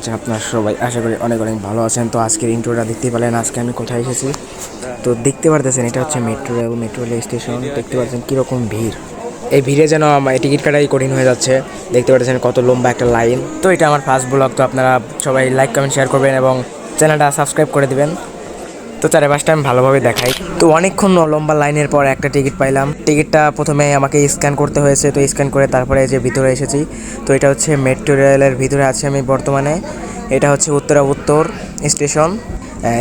আছেন আপনারা সবাই? আশা করি অনেক অনেক ভালো আছেন। তো আজকের ইন্ট্রোটা দেখতে পেলেন, আজকে আমি কোথায় এসেছি? তো দেখতে পারতেছেন, এটা হচ্ছে metro rail metro rail station দেখতে পাচ্ছেন কীরকম ভিড়। এই ভিড়ে যেন আমার টিকিট কাটাই কঠিন হয়ে যাচ্ছে। দেখতে পাচ্ছেন কত লম্বা একটা লাইন তো এটা আমার ফার্স্ট ব্লগ তো আপনারা সবাই লাইক কমেন্ট শেয়ার করবেন এবং চ্যানেলটা সাবস্ক্রাইব করে দিবেন। তো চারিপাশটা আমি ভালোভাবে দেখাই। তো অনেকক্ষণ লম্বা লাইনের পর একটা টিকিট পাইলাম। টিকিটটা প্রথমে আমাকে স্ক্যান করতে হয়েছে। তো স্ক্যান করে তারপরে যে ভিতরে এসেছি তো এটা হচ্ছে মেট্রো রেলের ভিতরে আছে আমি বর্তমানে। এটা হচ্ছে উত্তরা উত্তর স্টেশন।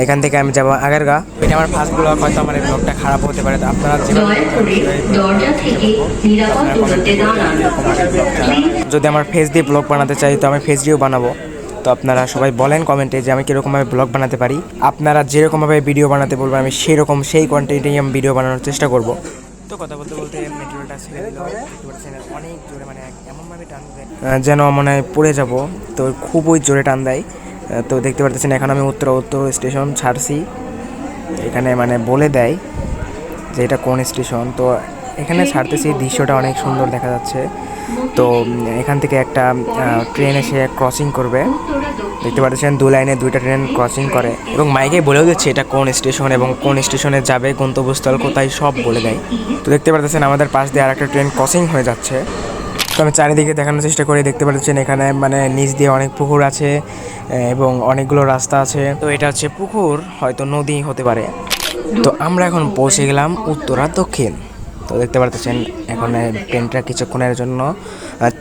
এখান থেকে আমি যাব আগারগা। এটা আমার ফার্স্ট ব্লগ হয়তো আমার এই ব্লগটা খারাপ হতে পারে। তো আপনারা যদি আমার ফেস দিয়ে ব্লগ বানাতে চাই তো আমি ফেস দিয়েও বানাবো। আপনারা সবাই বলেন কমেন্টে যে আমি কীরকমভাবে ব্লগ বানাতে পারি। আপনারা যেরকমভাবে ভিডিও বানাতে বলবেন আমি সেই রকম সেই কন্টেন্টেই আমি ভিডিও বানানোর চেষ্টা করব। তো কথা বলতে বলতে মেট্রোটা ছেড়ে দিল। অনেক জোরে মানে এমনভাবে টান দেয়। যেন মনে হয় পড়ে যাব। তো খুবই জোরে টান দেয়। তো দেখতে পারতেছেন এখন আমি উত্তর উত্তর স্টেশন ছাড়ছি। এখানে মানে বলে দেয় যে এটা কোন স্টেশন তো এখানে ছাড়তেছি দৃশ্যটা অনেক সুন্দর দেখা যাচ্ছে। তো এখান থেকে একটা ট্রেন এসে ক্রসিং করবে। দেখতে পাচ্ছেন, দু লাইনে দুইটা ট্রেন ক্রসিং করে। এবং মাইকে বলেও দিচ্ছে এটা কোন স্টেশন এবং কোন স্টেশনে যাবে, গন্তব্যস্থল কোথায়, সব বলে দেয়। তো দেখতে পাচ্ছেন, আমাদের পাশ দিয়ে আর একটা ট্রেন ক্রসিং হয়ে যাচ্ছে। তো আমি চারিদিকে দেখানোর চেষ্টা করি, দেখতে পাচ্ছেন এখানে মানে নিচ দিয়ে অনেক পুকুর আছে এবং অনেকগুলো রাস্তা আছে। তো এটা হচ্ছে পুকুর, হয়তো নদী হতে পারে। তো আমরা এখন পৌঁছে গেলাম উত্তরা দক্ষিণ। তো দেখতে পারতেছেন এখন ট্রেনটা কিছুক্ষণের জন্য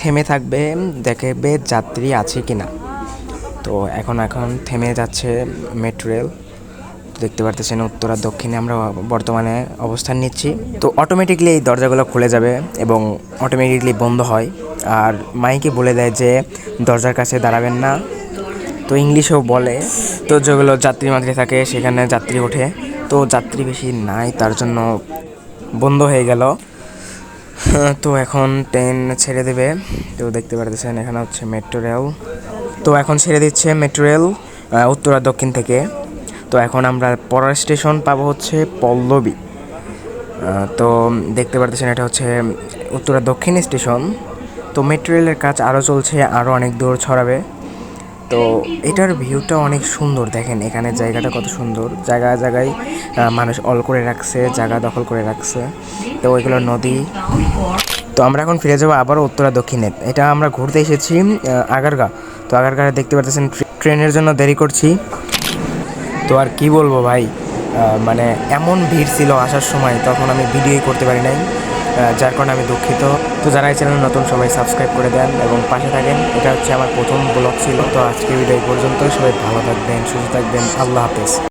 থেমে থাকবে, দেখবে যাত্রী আছে কি না তো এখন এখন থেমে যাচ্ছে মেট্রো রেল। দেখতে পারতেছেন উত্তর আর দক্ষিণে আমরা বর্তমানে অবস্থান নিচ্ছি। তো অটোমেটিকলি এই দরজাগুলো খুলে যাবে এবং অটোমেটিকলি বন্ধ হয়। আর মাইকে বলে দেয় যে, দরজার কাছে দাঁড়াবেন না। তো ইংলিশেও বলে, তো যেগুলো যাত্রী মাত্রী থাকে, সেখানে যাত্রী ওঠে। তো যাত্রী বেশি নাই, তার জন্য বন্ধ হয়ে গেল। তো এখন ট্রেন ছেড়ে দেবে। তো দেখতে পারতেছেন, এখানে হচ্ছে মেট্রো রেল তো এখন ছেড়ে দিচ্ছে মেট্রো রেল উত্তর দক্ষিণ থেকে। তো এখন আমরা পরের স্টেশন পাবো হচ্ছে পল্লবী। তো দেখতে পারতেছেন, এটা হচ্ছে উত্তরা দক্ষিণ স্টেশন তো মেট্রো রেলের কাজ আরও চলছে আরও অনেক দূর ছড়াবে। তো এটার ভিউটা অনেক সুন্দর, দেখেন এখানে জায়গাটা কত সুন্দর। জায়গা জায়গায় মানুষ অল করে রাখছে, জায়গা দখল করে রাখছে। তো ওইগুলো নদী। তো আমরা এখন ফিরে যাব আবারও উত্তরা দক্ষিণে। এটা আমরা ঘুরতে এসেছি আগারগা। তো আগারগা দেখতে পাচ্ছেন ট্রেনের জন্য দেরি করছি। তো আর কি বলব ভাই মানে এমন ভিড় ছিল আসার সময়, তখন আমি ভিডিওই করতে পারি নাই। যার কারণে আমি দুঃখিত। তো যারা এই চ্যানেল নতুন, সবাই সাবস্ক্রাইব করে দেন এবং পাশে থাকেন। এটা হচ্ছে আমার প্রথম ব্লগ ছিল। তো আজকে ভিডিও পর্যন্ত সবাই ভালো থাকবেন, সুস্থ থাকবেন। আল্লাহ হাফেজ।